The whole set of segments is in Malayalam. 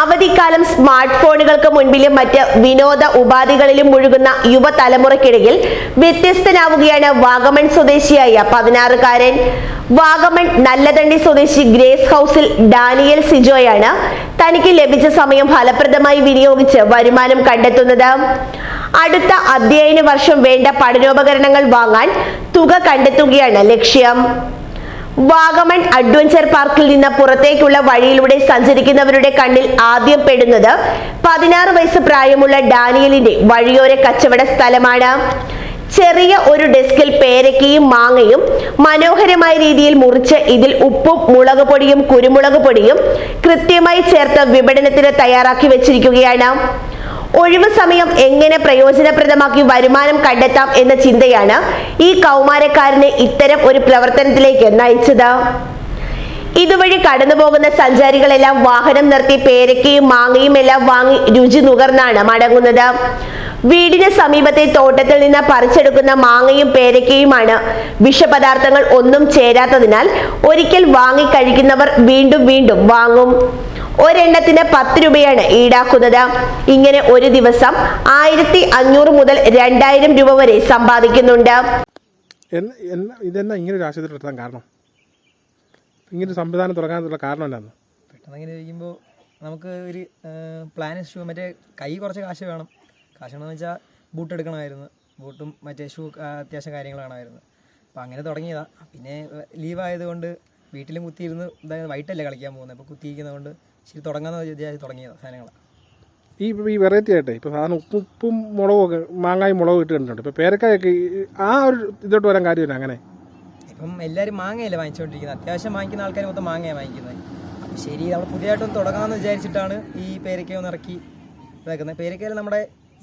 അവധിക്കാലം സ്മാർട്ട് ഫോണുകൾക്ക് മുൻപിലും മറ്റ് വിനോദ ഉപാധികളിലും മുഴുകുന്ന യുവതലമുറയ്ക്കിടയിൽ വ്യത്യസ്തനാവുകയാണ് വാഗമൺ സ്വദേശിയായ പതിനാറുകാരൻ. വാഗമൺ നല്ലതണ്ടി സ്വദേശി ഗ്രേസ് ഹൗസിൽ ഡാനിയൽ സിജോയാണ് തനിക്ക് ലഭിച്ച സമയം ഫലപ്രദമായി വിനിയോഗിച്ച് വരുമാനം കണ്ടെത്തുന്നത്. അടുത്ത അധ്യയന വർഷം വേണ്ട പഠനോപകരണങ്ങൾ വാങ്ങാൻ തുക കണ്ടെത്തുകയാണ് ലക്ഷ്യം. വാഗമൺ അഡ്വഞ്ചർ പാർക്കിൽ നിന്ന് പുറത്തേക്കുള്ള വഴിയിലൂടെ സഞ്ചരിക്കുന്നവരുടെ കണ്ണിൽ ആദ്യം പെടുന്നത് പതിനാറ് വയസ്സ് പ്രായമുള്ള ഡാനിയലിന്റെ വഴിയോര കച്ചവട സ്ഥലമാണ്. ചെറിയ ഒരു ഡെസ്കിൽ പേരക്കയും മാങ്ങയും മനോഹരമായ രീതിയിൽ മുറിച്ച് ഇതിൽ ഉപ്പും മുളക് പൊടിയും കുരുമുളക് പൊടിയും കൃത്യമായി ചേർത്ത് വിപണനത്തിന് തയ്യാറാക്കി വെച്ചിരിക്കുകയാണ്. ഒഴിവു സമയം എങ്ങനെ പ്രയോജനപ്രദമാക്കി വരുമാനം കണ്ടെത്താം എന്ന ചിന്തയാണ് ഈ കൗമാരക്കാരനെ ഇത്തരം ഒരു പ്രവർത്തനത്തിലേക്ക് നയിച്ചത്. ഇതുവഴി കടന്നു പോകുന്ന സഞ്ചാരികളെല്ലാം വാഹനം നിർത്തി പേരക്കയും മാങ്ങയും എല്ലാം വാങ്ങി രുചി നുകർന്നാണ് മടങ്ങുന്നത്. വീടിന് സമീപത്തെ തോട്ടത്തിൽ നിന്ന് പറിച്ചെടുക്കുന്ന മാങ്ങയും പേരക്കയുമാണ് വിഷപദാർത്ഥങ്ങൾ ഒന്നും ചേരാത്തതിനാൽ ഒരിക്കൽ വാങ്ങി കഴിക്കുന്നവർ വീണ്ടും വീണ്ടും വാങ്ങും. ഒരെണ്ണത്തിന് പത്ത് രൂപയാണ് ഈടാക്കുന്നത്. ഇങ്ങനെ ഒരു ദിവസം ആയിരത്തി അഞ്ഞൂറ് മുതൽ രണ്ടായിരം രൂപ വരെ സമ്പാദിക്കുന്നുണ്ട്. ഇതെന്നാ ഇങ്ങനെ ഒരു ആശുപത്രി നടത്താൻ കാരണം? ഇങ്ങനെ സംവിധാനം തുടങ്ങാനുള്ള കാരണം എന്നാണ് പെട്ടെന്ന് ഇങ്ങനെ ഇരിക്കുമ്പോൾ നമുക്ക് ഒരു പ്ലാൻ ഷൂ മറ്റേ കൈ കുറച്ച് കാശ് വേണം. കാശ് വേണമെന്ന് വെച്ചാൽ ബൂട്ട് എടുക്കണമായിരുന്നു. ബൂട്ടും മറ്റേ ഷൂ അത്യാവശ്യം കാര്യങ്ങൾ വേണമായിരുന്നു. അപ്പോൾ അങ്ങനെ തുടങ്ങിയതാണ് പിന്നെ ലീവ് ആയതുകൊണ്ട് വീട്ടിലും കുത്തിയിരുന്ന് വൈകിട്ടല്ലേ കളിക്കാൻ പോകുന്നത് അപ്പോൾ കുത്തിയിരിക്കുന്നതുകൊണ്ട് ശരി തുടങ്ങാമെന്ന് വിചാരിച്ച് തുടങ്ങിയ സാധനങ്ങൾ ഈ ഈ വെറൈറ്റി ആയിട്ട് ഇപ്പോൾ സാധാരണ ഉപ്പും മുളകും ഒക്കെ മാങ്ങായും മുളകും ഇട്ട് കണ്ടിട്ടുണ്ട്. ഇപ്പോൾ പേരക്കായൊക്കെ ഈ- ആ ഒരു ഇതോട്ട് വരാൻ കാര്യമില്ല അങ്ങനെ? ഇപ്പം എല്ലാവരും മാങ്ങയല്ലേ വാങ്ങിച്ചുകൊണ്ടിരിക്കുന്നത് അത്യാവശ്യം വാങ്ങിക്കുന്ന ആൾക്കാർ മൊത്തം മാങ്ങയാണ് വാങ്ങിക്കുന്നത് അപ്പം ശരി നമ്മൾ പുതിയതായിട്ടൊന്ന് തുടങ്ങാമെന്ന് വിചാരിച്ചിട്ടാണ് ഈ പേരയ്ക്ക ഒന്ന് ഇറക്കി ഇതാക്കുന്നത് പേരയ്ക്കയിൽ നമ്മുടെ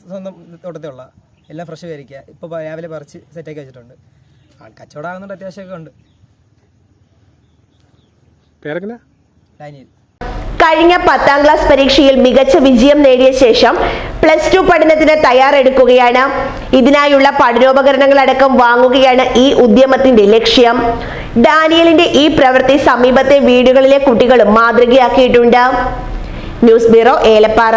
സ്വന്തം തോട്ടത്തിലുള്ള എല്ലാം ഫ്രഷ് പേരയ്ക്ക ഇപ്പോൾ രാവിലെ പറിച്ച് സെറ്റാക്കി വെച്ചിട്ടുണ്ട്. ആൾ കച്ചവടം ആകുന്നുണ്ട് അത്യാവശ്യമൊക്കെ ഉണ്ട്. പേരക്കന? ഡാനിയൽ. കഴിഞ്ഞ പത്താം ക്ലാസ് പരീക്ഷയിൽ മികച്ച വിജയം നേടിയ ശേഷം പ്ലസ് ടു പഠനത്തിന് തയ്യാറെടുക്കുകയാണ്. ഇതിനായുള്ള പഠനോപകരണങ്ങൾ അടക്കം വാങ്ങുകയാണ് ഈ ഉദ്യമത്തിന്റെ ലക്ഷ്യം. ഡാനിയലിന്റെ ഈ പ്രവൃത്തി സമീപത്തെ വീടുകളിലെ കുട്ടികളും മാതൃകയാക്കിയിട്ടുണ്ട്. News bureau Elappara.